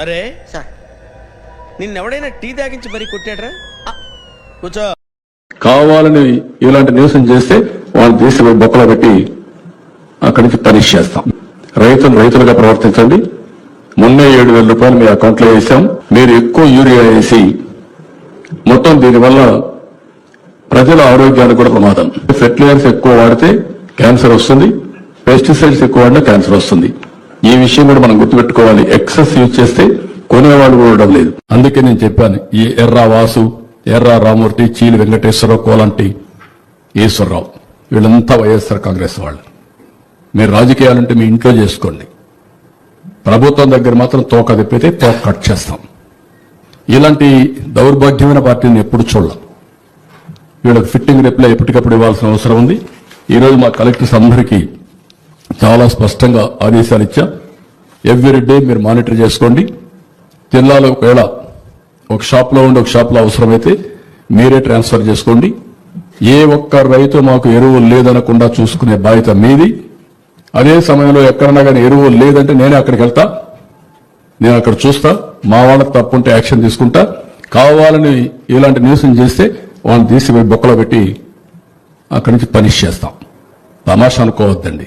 అరే sir. నిన్నెవడైనా tea తాగించి మరీ కొట్టాడ్రా? కూర్చో. కావాలని ఇలాంటి న్యూసం చేస్తే వాళ్ళు తీసి బొక్కలో పెట్టి అక్కడి నుంచి పనిష్ చేస్తాం. రైతులు రైతులుగా ప్రవర్తించండి. మొన్నే ఏడు వేల రూపాయలు మీ అకౌంట్లో వేసాం. మీరు ఎక్కువ యూరియా వేసి మొత్తం దీనివల్ల ప్రజల ఆరోగ్యానికి కూడా ప్రమాదం. ఫెర్టిలైజర్స్ ఎక్కువ వాడితే క్యాన్సర్ వస్తుంది. పెస్టిసైడ్స్ ఎక్కువ వాడినా క్యాన్సర్ వస్తుంది. ఈ విషయం కూడా మనం గుర్తుపెట్టుకోవాలి. ఎక్సెస్ యూజ్ చేస్తే కొనేవాళ్ళు కూడా లేదు. అందుకే నేను చెప్పాను ఈ ఎర్రా వాసు ఎర్ర రామూర్తి చీలి వెంకటేశ్వరరావు కోలంటి ఈశ్వరరావు వీళ్ళంతా వైఎస్ఆర్ కాంగ్రెస్ వాళ్ళు. మీరు రాజకీయాలంటే మీ ఇంట్లో చేసుకోండి. ప్రభుత్వం దగ్గర మాత్రం తోక తిప్పితే తోక కట్ చేస్తాం. ఇలాంటి దౌర్భాగ్యమైన పార్టీని ఎప్పుడు చూడలేం. వీళ్ళకి ఫిట్టింగ్ రిప్లై ఎప్పటికప్పుడు ఇవ్వాల్సిన అవసరం ఉంది. ఈరోజు మా కలెక్టర్స్ అందరికీ చాలా స్పష్టంగా ఆదేశాలు ఇచ్చా ఎవ్రీ డే మీరు మానిటర్ చేసుకోండి. జిల్లాలో ఒకవేళ ఒక షాప్లో ఉండి ఒక షాప్లో అవసరమైతే మీరే ట్రాన్స్ఫర్ చేసుకోండి. ఏ ఒక్క రైతు మాకు ఎరువులు లేదనకుండా చూసుకునే బాధ్యత మీది. అదే సమయంలో ఎక్కడన్నా కానీ ఎరువులు లేదంటే నేనే అక్కడికి వెళ్తా. నేను అక్కడ చూస్తా. మా వాళ్ళకి తప్పుంటే యాక్షన్ తీసుకుంటా. కావాలని ఇలాంటి న్యూస్ చేస్తే వాళ్ళని తీసి బొక్కలో పెట్టి అక్కడి నుంచి పనిష్ చేస్తాం. తమాషా అనుకోవద్దండి.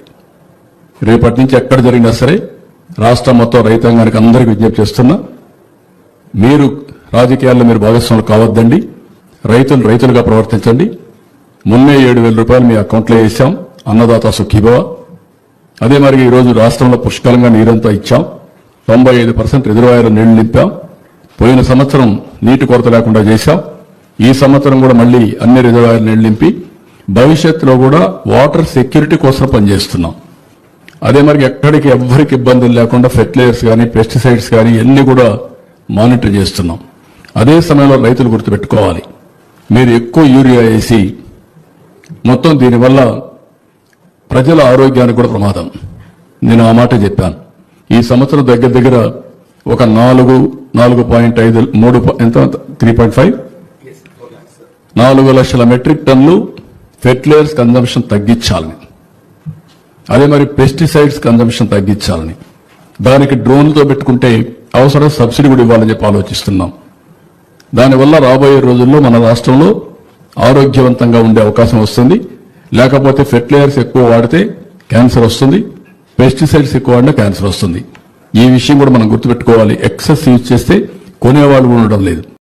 రేపటి నుంచి ఎక్కడ జరిగినా సరే రాష్ట్రం మొత్తం రైతాంగానికి అందరికీ విజ్ఞప్తి చేస్తున్నా మీరు రాజకీయాల్లో మీరు భాగస్వాములు కావద్దండి రైతులు రైతులుగా ప్రవర్తించండి. మొన్నే ఏడు వేల రూపాయలు మీ అకౌంట్లో వేసాం అన్నదాత సుఖీభవ. అదే మరి ఈరోజు రాష్ట్రంలో పుష్కలంగా నీరంతా ఇచ్చాం తొంభై ఐదు పర్సెంట్ రిజర్వాయర్ నీళ్ళు నింపాం పోయిన సంవత్సరం నీటి కొరత లేకుండా చేశాం ఈ సంవత్సరం కూడా మళ్ళీ అన్ని రిజర్వాయర్ నీళ్ళు నింపి భవిష్యత్తులో కూడా వాటర్ సెక్యూరిటీ కోసం పనిచేస్తున్నాం. అదే మరి ఎక్కడికి ఎవ్వరికి ఇబ్బందులు లేకుండా ఫెర్టిలైజర్స్ కానీ పెస్టిసైడ్స్ కానీ అన్ని కూడా మానిటర్ చేస్తున్నాం. అదే సమయంలో రైతులు గుర్తుపెట్టుకోవాలి. మీరు ఎక్కువ యూరియా వేసి మొత్తం దీనివల్ల ప్రజల ఆరోగ్యానికి కూడా ప్రమాదం. నేను ఆ మాట చెప్పాను. ఈ సంవత్సరం దగ్గర దగ్గర ఒక నాలుగు నాలుగు పాయింట్ ఐదు మూడు ఎంత? Three point five? నాలుగు లక్షల మెట్రిక్ టన్నులు ఫెర్టిలైజర్స్ కన్జంప్షన్ తగ్గించాలని. అదే మరి పెస్టిసైడ్స్ కన్జంప్షన్ తగ్గించాలని. దానికి డ్రోన్లతో పెట్టుకుంటే అవసరం సబ్సిడీ కూడా ఇవ్వాలని చెప్పి ఆలోచిస్తున్నాం. దానివల్ల రాబోయే రోజుల్లో మన రాష్ట్రంలో ఆరోగ్యవంతంగా ఉండే అవకాశం వస్తుంది. లేకపోతే ఫెర్టిలైజర్స్ ఎక్కువ వాడితే క్యాన్సర్ వస్తుంది. పెస్టిసైడ్స్ ఎక్కువ వాడినా క్యాన్సర్ వస్తుంది. ఈ విషయం కూడా మనం గుర్తుపెట్టుకోవాలి. ఎక్సెస్ యూజ్ చేస్తే కొనేవాళ్ళు ఉండడం లేదు.